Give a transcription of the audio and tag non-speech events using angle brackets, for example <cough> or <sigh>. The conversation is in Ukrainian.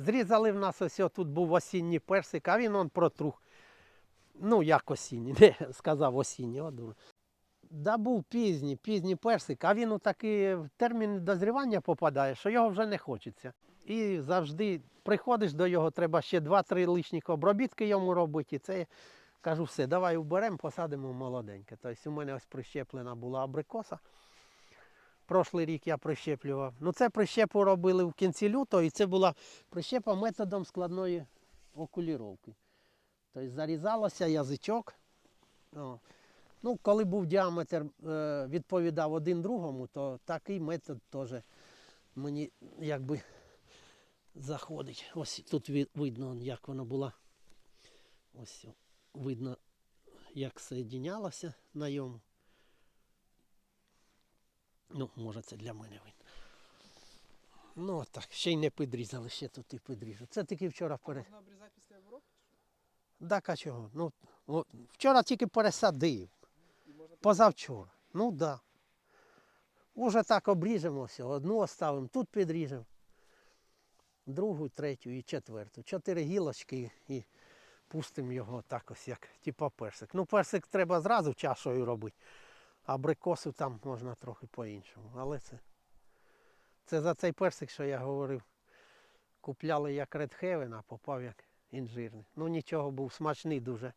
Зрізали в нас ось тут був осінній персик, а він он протрух. Ну, як осінній, <laughs> не сказав осінній, о. Да був пізній, пізній персик, а він у такий термін дозрівання попадає, що його вже не хочеться. І завжди приходиш до його, треба ще 2-3 лишніх обробітки йому робити. І це кажу, все, давай уберемо, посадимо молоденьке. Тобто у мене ось прищеплена була абрикоса. Прошлий рік я прищеплював. Ну це прищепу робили в кінці лютого, і це була прищепа методом складної окуліровки. Тобто зарізалося язичок. О. Ну, коли був діаметр, е, відповідав один другому, то такий метод теж мені якби заходить. Ось тут ви- видно, як воно було. Ось видно, як соєдінялося на йому. Ну, може, це для мене видно. Ну, так, ще й не підрізали, ще тут і підріжу. Це тільки вчора пере... Можна обрізати після обробки? Так, а чого? Ну, от, вчора тільки пересадив. Позавчора. Ну так. Да. Уже так обріжемо все. Одну оставимо, тут підріжемо. Другу, третю і четверту. Чотири гілочки і пустимо його так ось, як типа персик. Ну, персик треба зразу чашою робити. Абрикосу там можна трохи по-іншому. Але це, це за цей персик, що я говорив. Купляли як Red Heaven, а попав як інжирний. Ну нічого, був смачний дуже.